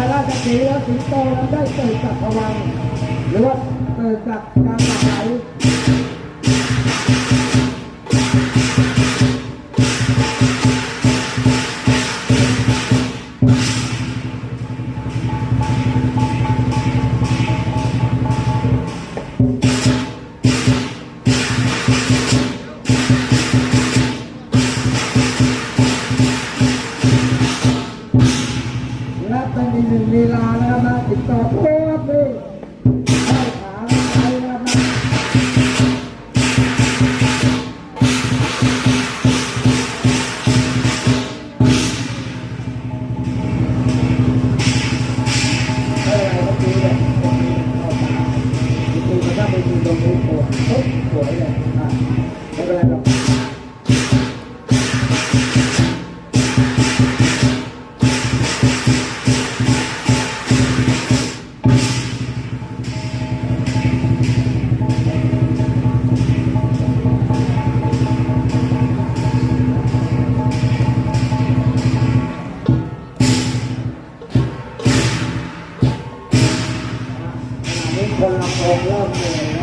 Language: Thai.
าราชสีและสิงโตนั้นได้เกิดจากพวังหรือว่าเกิดจากการหลั่งไหล ลีลานะครับนะติดต่อโค้ครับนี่เข้าขาไปนะครับนะเออเมื่อกี้เนี่ยตรงนี้เข้าขาจริงๆมันถ้าไปดูตรงนี้ปวดปุ๊บสวยเลยอะ Banyak logo.